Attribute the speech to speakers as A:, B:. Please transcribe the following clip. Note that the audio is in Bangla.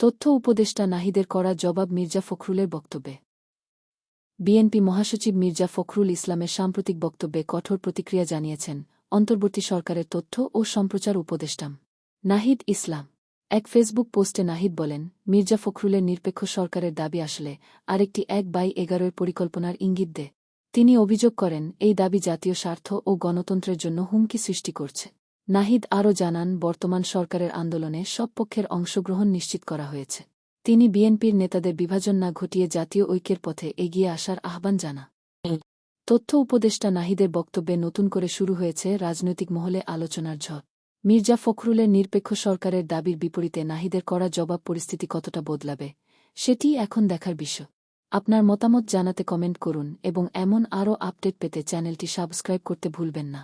A: তথ্য উপদেষ্টা নাহিদের করা জবাব মির্জা ফখরুলের বক্তব্যে। বিএনপি মহাসচিব মির্জা ফখরুল ইসলামের সাম্প্রতিক বক্তব্যে কঠোর প্রতিক্রিয়া জানিয়েছেন, অন্তর্বর্তী সরকারের তথ্য ও সম্প্রচার উপদেষ্টাম। নাহিদ ইসলাম। এক ফেসবুক পোস্টে নাহিদ বলেন, মির্জা ফখরুলের নিরপেক্ষ সরকারের দাবি আসলে আরেকটি এক বাই এগারোর পরিকল্পনার ইঙ্গিত দে। তিনি অভিযোগ করেন, এই দাবি জাতীয় স্বার্থ ও গণতন্ত্রের জন্য হুমকি সৃষ্টি করছে। নাহিদ আরও জানান, বর্তমান সরকারের আন্দোলনে সব পক্ষের অংশগ্রহণ নিশ্চিত করা হয়েছে। তিনি বিএনপির নেতাদের বিভাজন না ঘটিয়ে জাতীয় ঐক্যের পথে এগিয়ে আসার আহ্বান জানা তথ্য উপদেষ্টা নাহিদের বক্তব্যে নতুন করে শুরু হয়েছে রাজনৈতিক মহলে আলোচনার ঝড়। মির্জা ফখরুলের নিরপেক্ষ সরকারের দাবির বিপরীতে নাহিদের করা জবাব পরিস্থিতি কতটা বদলাবে, সেটি এখন দেখার বিষয়। আপনার মতামত জানাতে কমেন্ট করুন এবং এমন আরও আপডেট পেতে চ্যানেলটি সাবস্ক্রাইব করতে ভুলবেন না।